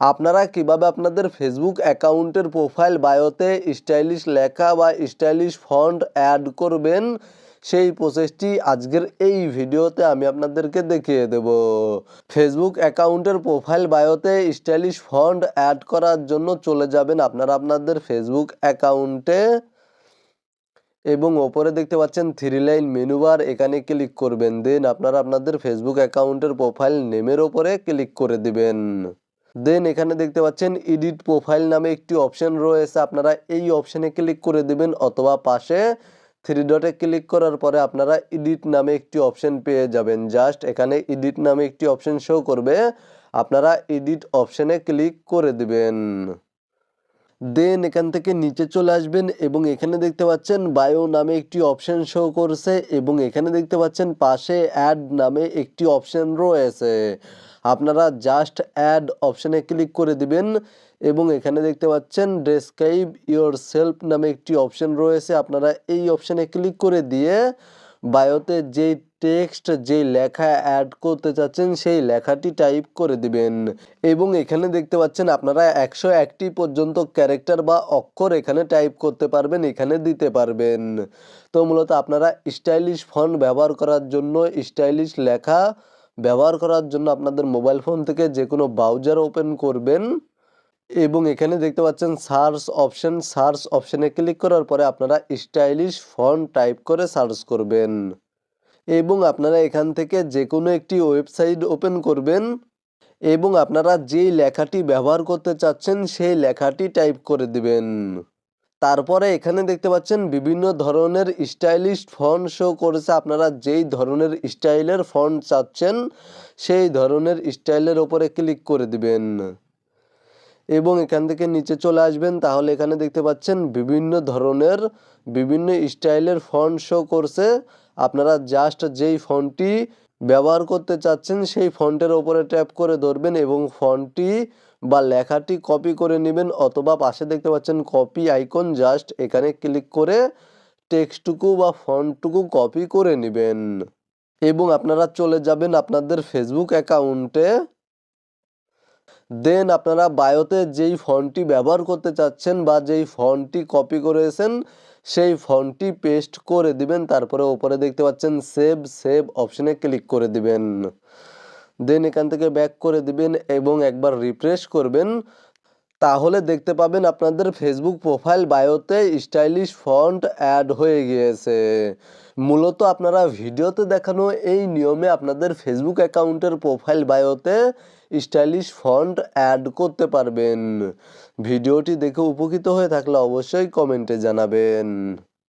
আপনারা কীভাবে আপনাদের ফেসবুক অ্যাকাউন্টের প্রোফাইল বায়োতে স্টাইলিশ লেখা বা স্টাইলিশ ফন্ট অ্যাড করবেন, সেই প্রসেসটি আজকের এই ভিডিওতে আমি আপনাদেরকে দেখিয়ে দেব। ফেসবুক অ্যাকাউন্টের প্রোফাইল বায়োতে স্টাইলিশ ফন্ট অ্যাড করার জন্য চলে যাবেন আপনারা আপনাদের ফেসবুক অ্যাকাউন্টে। এবং ওপরে দেখতে পাচ্ছেন থ্রি লাইন মেনু বার এখানে ক্লিক করবেন। দেন আপনারা আপনাদের ফেসবুক অ্যাকাউন্টের প্রোফাইল নেমের ওপরে ক্লিক করে দিবেন। দেন এখানে দেখতে পাচ্ছেন এডিট প্রোফাইল নামে একটি অপশন রয়েছে। আপনারা এই অপশানে ক্লিক করে দেবেন অথবা পাশে থ্রি ডটে ক্লিক করার পরে আপনারা এডিট নামে একটি অপশন পেয়ে যাবেন। জাস্ট এখানে এডিট নামে একটি অপশন শো করবে। আপনারা এডিট অপশানে ক্লিক করে দিবেন। দেন এখান থেকে নিচে চলে আসবেন এবং এখানে দেখতে পাচ্ছেন বায়ো নামে একটি অপশন শো করছে এবং এখানে দেখতে পাচ্ছেন পাশে অ্যাড নামে একটি অপশন রয়েছে। আপনারা জাস্ট অ্যাড অপশানে ক্লিক করে দিবেন এবং এখানে দেখতে পাচ্ছেন ডেসক্রাইব ইয়োর সেলফ নামে একটি অপশন রয়েছে। আপনারা এই অপশানে ক্লিক করে দিয়ে বায়োতে যেই টেক্সট যেই লেখা অ্যাড করতে চাচ্ছেন, সেই লেখাটি টাইপ করে দিবেন। এবং এখানে দেখতে পাচ্ছেন, আপনারা একশো একটি পর্যন্ত ক্যারেক্টার বা অক্ষর এখানে টাইপ করতে পারবেন, এখানে দিতে পারবেন। তো মূলত আপনারা স্টাইলিশ ফন্ট ব্যবহার করার জন্য স্টাইলিশ লেখা ব্যবহার করার জন্য আপনাদের মোবাইল ফোন থেকে যে কোনো ব্রাউজার ওপেন করবেন। এবং এখানে দেখতে পাচ্ছেন সার্চ অপশন সার্চ অপশনে ক্লিক করার পরে আপনারা স্টাইলিশ ফন্ট টাইপ করে সার্চ করবেন। এবং আপনারা এখান থেকে যে কোনো একটি ওয়েবসাইট ওপেন করবেন এবং আপনারা যেই লেখাটি ব্যবহার করতে চাচ্ছেন সেই লেখাটি টাইপ করে দিবেন। তারপরে এখানে দেখতে পাচ্ছেন বিভিন্ন ধরনের স্টাইলিশ ফন্ট শো করেছে। আপনারা যেই ধরনের স্টাইলের ফন্ট চাচ্ছেন সেই ধরনের স্টাইলের ওপরে ক্লিক করে দিবেন। এবং এখান থেকে নিচে চলে আসবেন, তাহলে এখানে দেখতে পাচ্ছেন বিভিন্ন ধরনের, বিভিন্ন স্টাইলের ফন্ট শো করছে। আপনারা জাস্ট যেই ফন্টটি ব্যবহার করতে চাচ্ছেন, সেই ফন্টের ওপরে ট্যাপ করে ধরবেন এবং ফন্টটি বা লেখাটি কপি করে নেবেন অথবা পাশে দেখতে পাচ্ছেন কপি আইকন জাস্ট এখানে ক্লিক করে টেক্সটুকু বা ফন্টটুকু কপি করে নেবেন। এবং আপনারা চলে যাবেন আপনাদের ফেসবুক অ্যাকাউন্টে দেন আপনারা বায়োতে যেই ফন্টটি ব্যবহার করতে চাচ্ছেন বা যেই ফন্টটি কপি করেছেন, সেই ফন্টটি পেস্ট করে দিবেন। তারপরে ওপরে দেখতে পাচ্ছেন সেভ সেভ অপশনে ক্লিক করে দিবেন। দেন এখান থেকে ব্যাক করে দিবেন এবং একবার রিফ্রেশ করবেন। তাহলে দেখতে পাবেন আপনাদের ফেসবুক প্রোফাইল বায়োতে স্টাইলিশ ফন্ট অ্যাড হয়ে গিয়েছে। মূলত আপনারা ভিডিওতে দেখানো এই নিয়মে আপনাদের ফেসবুক অ্যাকাউন্টের প্রোফাইল বায়োতে স্টাইলিশ ফন্ট অ্যাড করতে পারবেন। ভিডিওটি দেখে উপকৃত হয়ে থাকলে অবশ্যই কমেন্টে জানাবেন।